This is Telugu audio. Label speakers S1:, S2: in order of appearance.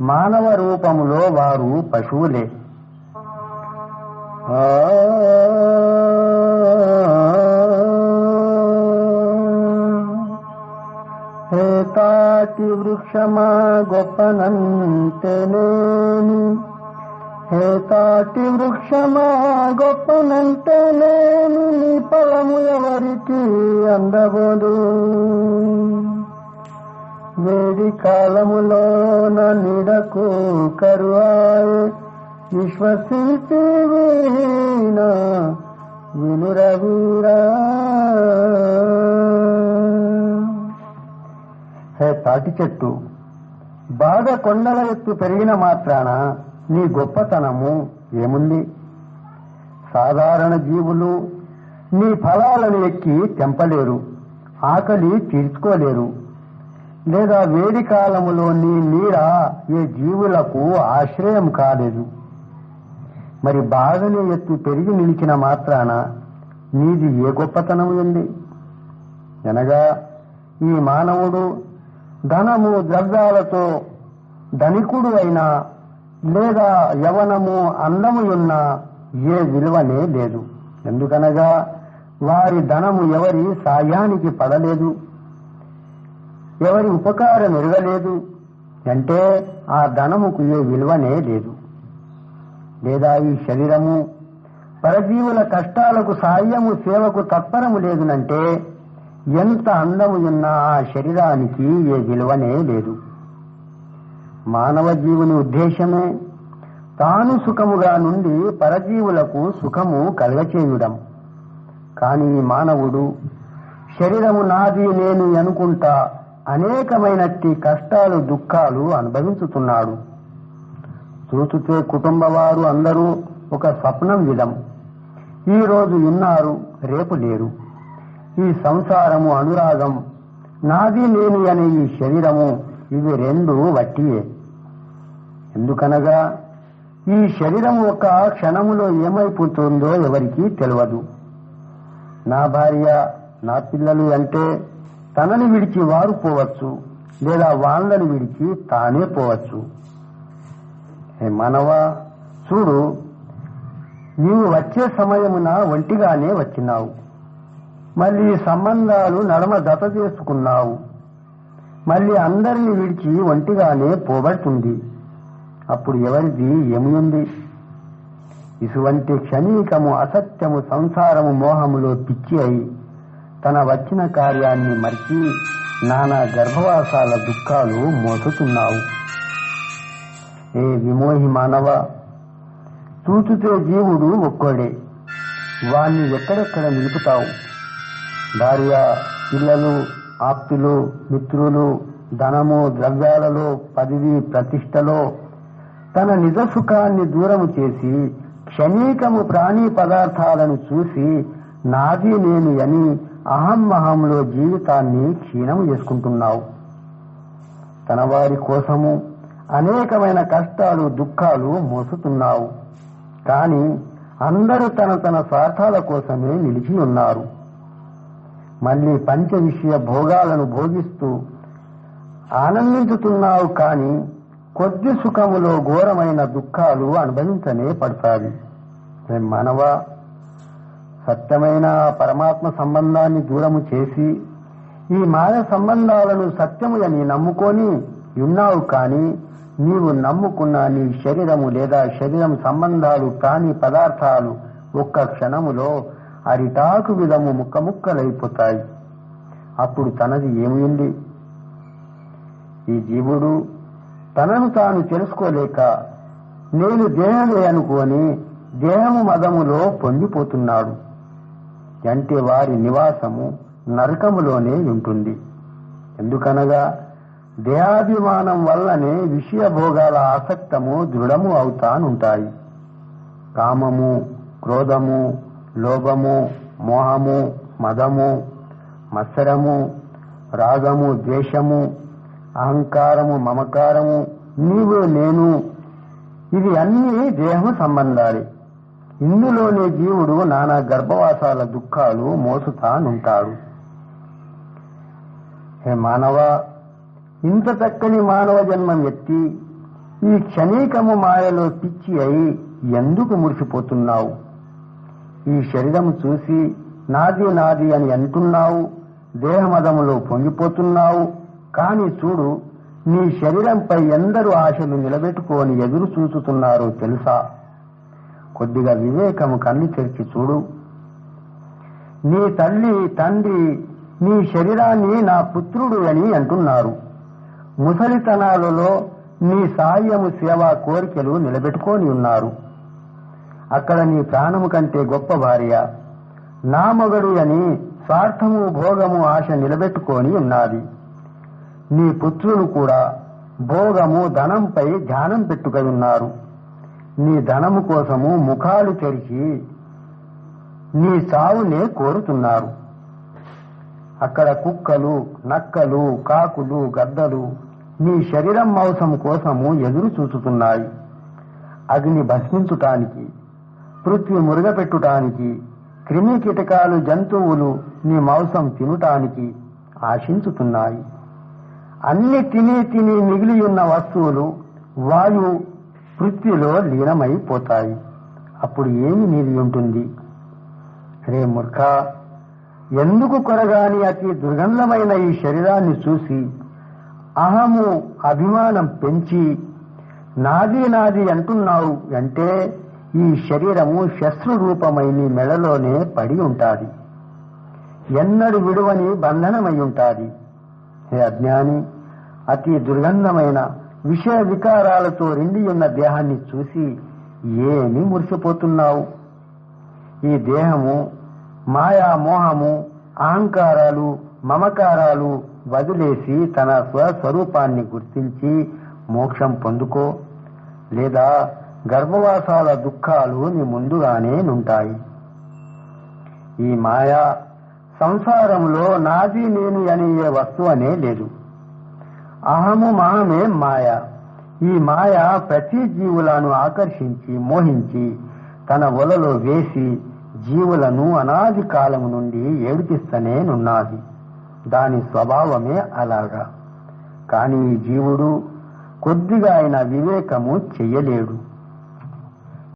S1: మానవ రూపములో వారు పశువులే. ఆ. తాటి వృక్షమా గొప్పనంటేనేమి హే తాటి వృక్షమా గొప్పనంటేనేమి నీ ఫలము ఎవరికి అందబోదు? వేడి కాలములోన నిడకు కరువాయి. విశ్వసించి వినురవీరా హే తాటి చెట్టు బాగా కొండల ఎత్తు పెరిగిన మాత్రాన నీ గొప్పతనము ఏముంది? సాధారణ జీవులు నీ ఫలాలను ఎక్కి తెంపలేరు ఆకలి తీర్చుకోలేరు. లేదా వేడి కాలములోని నీడ ఏ జీవులకు ఆశ్రయం కాలేదు. మరి బాగానే ఎత్తు పెరిగి నిలిచిన మాత్రాన నీది ఏ గొప్పతనం ఉంది అనగా ఈ మానవుడు ధనము ద్రవ్యాలతో ధనికుడు అయినా లేదా యవనము అందము ఉన్న ఏ విలువనే లేదు. ఎందుకనగా వారి ధనము ఎవరి సాయానికి పడలేదు. ఎవరి ఉపకారం ఎరగలేదు అంటే ఆ ధనముకు ఏ విలువనే లేదు. లేదా ఈ శరీరము పరజీవుల కష్టాలకు సాయము సేవకు తత్పరము లేదునంటే ఎంత అందము ఉన్నా ఆ శరీరానికి ఏ విలువనే లేదు. మానవ జీవుని ఉద్దేశమే తాను సుఖముగా నుండి పరజీవులకు సుఖము కలగచేయడం. కాని మానవుడు శరీరము నాది నేను అనుకుంటా అనేకమైనట్టి కష్టాలు దుఃఖాలు అనుభవించుతున్నాడు. చూచుచే కుటుంబ వారు అందరూ ఒక స్వప్నం విధం. ఈ రోజు ఉన్నారు రేపు లేరు. ఈ సంసారము అనురాగం నాది లేని అనే ఈ శరీరము ఇవి రెండు వట్టియే. ఎందుకనగా ఈ శరీరం ఒక క్షణములో ఏమైపోతుందో ఎవరికీ తెలియదు. నా భార్య నా పిల్లలు అంటే తనని విడిచి వారు పోవచ్చు లేదా వాళ్ళని విడిచి తానే పోవచ్చు. హే చూడు నీవు వచ్చే సమయమున ఒంటిగానే వచ్చినావు. మళ్ళీ సంబంధాలు నడమ దత చేసుకున్నావు. మళ్ళీ అందరిని విడిచి ఒంటిగానే పోబడుతుంది. అప్పుడు ఎవరిది ఏమి ఉంది? ఇటువంటి క్షణీకము అసత్యము సంసారము మోహములో పిచ్చి అయి తన వచ్చిన కార్యాన్ని మర్చి నానా గర్భవాసాల దుఃఖాలు మోసుతున్నావు. ఏ విమోహి మానవ చూచుతే జీవుడు ఒక్కడే వాణ్ణి ఎక్కడెక్కడ నిలుపుతావు? భార్య పిల్లలు ఆప్తులు మిత్రులు ధనము ద్రవ్యాలలో పదవి ప్రతిష్టలో తన నిజ సుఖాన్ని దూరము చేసి క్షణీకము ప్రాణీ పదార్థాలను చూసి నాది నేను అని అహం మహంలో జీవితాన్ని క్షీణము చేసుకుంటున్నావు. తన వారి కోసము అనేకమైన కష్టాలు దుఃఖాలు మోసుతున్నావు. కాని అందరూ తన తన స్వార్థాల కోసమే నిలిచి ఉన్నారు. మళ్ళీ పంచ విషయ భోగాలను భోగిస్తూ ఆనందించుతున్నావు కాని కొద్ది సుఖములో ఘోరమైన దుఃఖాలు అనుభవించనే పడతాయి. ఏ మానవ సత్యమైన పరమాత్మ సంబంధాన్ని దూరము చేసి ఈ మాయ సంబంధాలను సత్యము అని నమ్ముకొని ఉన్నావు కాని నీవు నమ్ముకున్న నీ శరీరము లేదా శరీరం సంబంధాలు ప్రాణి పదార్థాలు ఒక్క క్షణములో అరిటాకు విధము ముక్కముక్కలైపోతాయి. అప్పుడు తనది ఏమైంది? ఈ జీవుడు తనను తాను తెలుసుకోలేక నేను దేహమే అనుకోని దేహము మదములో పొందిపోతున్నాడు అంటే వారి నివాసము నరకములోనే ఉంటుంది. ఎందుకనగా దేహాభిమానం వల్లనే విషయ భోగాల ఆసక్తము దృఢము అవుతానుంటాయి. కామము క్రోధము లోభము మోహము మదము మత్సరము రాగము ద్వేషము అహంకారము మమకారము నీవు నేను ఇవి అన్నీ దేహము సంబంధాలే. ఇందులోనే జీవుడు నానా గర్భవాసాల దుఃఖాలు మోసుతానుంటాడు. హే మానవ ఇంత చక్కని మానవ జన్మం ఎత్తి ఈ క్షణీకము మాయలో పిచ్చి అయి ఎందుకు మురిసిపోతున్నావు? ఈ శరీరం చూసి నాది నాది అని అంటున్నావు దేహమదములో పొంగిపోతున్నావు కాని చూడు నీ శరీరంపై ఎందరూ ఆశలు నిలబెట్టుకొని ఎదురు చూచుతున్నారో తెలుసా? కొద్దిగా వివేకము కన్ను తెరిచి చూడు. నీ తల్లి తండ్రి నీ శరీరాన్ని నా పుత్రుడు అని అంటున్నారు. ముసలితనాలలో నీ సాయము సేవా కోరికలు నిలబెట్టుకొని ఉన్నారు. అక్కడ నీ ప్రాణము కంటే గొప్ప భార్య నా మగడు అని స్వార్థము భోగము ఆశ నిలబెట్టుకొని ఉన్నది. నీ పుత్రులు కూడా భోగము ధనంపై ధ్యానం పెట్టుకై ఉన్నారు. నీ ధనము కోసము ముఖాలు తెరిచి నీ సావునే కోరుతున్నారు. అక్కడ కుక్కలు నక్కలు కాకులు గద్దలు నీ శరీరం మాంసం కోసము ఎదురు చూచుతున్నాయి. అగ్ని భస్మించుటానికి పృథ్వీ మురుగపెట్టుటానికి క్రిమి కీటకాలు జంతువులు నీ మాంసం తినుటానికి ఆశించుతున్నాయి. అన్ని తిని తిని మిగిలి ఉన్న వస్తువులు వాయు వృత్తిలో లీనమైపోతాయి. అప్పుడు ఏమి నీది ఉంటుంది? రే మూర్ఖ ఎందుకు కొరగాని అతి దుర్గంధమైన ఈ శరీరాన్ని చూసి అహము అభిమానం పెంచి నాది నాది అంటున్నావు అంటే ఈ శరీరము శస్త్రు రూపమైన మెడలోనే పడి ఉంటాది. ఎన్నడు విడువని బంధనమై ఉంటాది. హే అజ్ఞాని అతి దుర్గంధమైన విషయ వికారాలతో నిండి ఉన్న దేహాన్ని చూసి ఏమి మురిసిపోతున్నావు? ఈ దేహము మాయా మోహము అహంకారాలు మమకారాలు వదిలేసి తన స్వస్వరూపాన్ని గుర్తించి మోక్షం పొందుకో. లేదా గర్భవాసాల దుఃఖాలు నీ ముందుగానే నుంటాయి. ఈ మాయా సంసారంలో నాది నేను అనే వస్తువు అనే లేదు. అహము మహమే మాయ. ఈ మాయ ప్రతి జీవులను ఆకర్షించి మోహించి తన వలలో వేసి జీవులను అనాది కాలం నుండి ఏడిపిస్తనే నున్నది. దాని స్వభావమే అలాగా. కాని ఈ జీవుడు కొద్దిగా ఆయన వివేకము చెయ్యలేడు.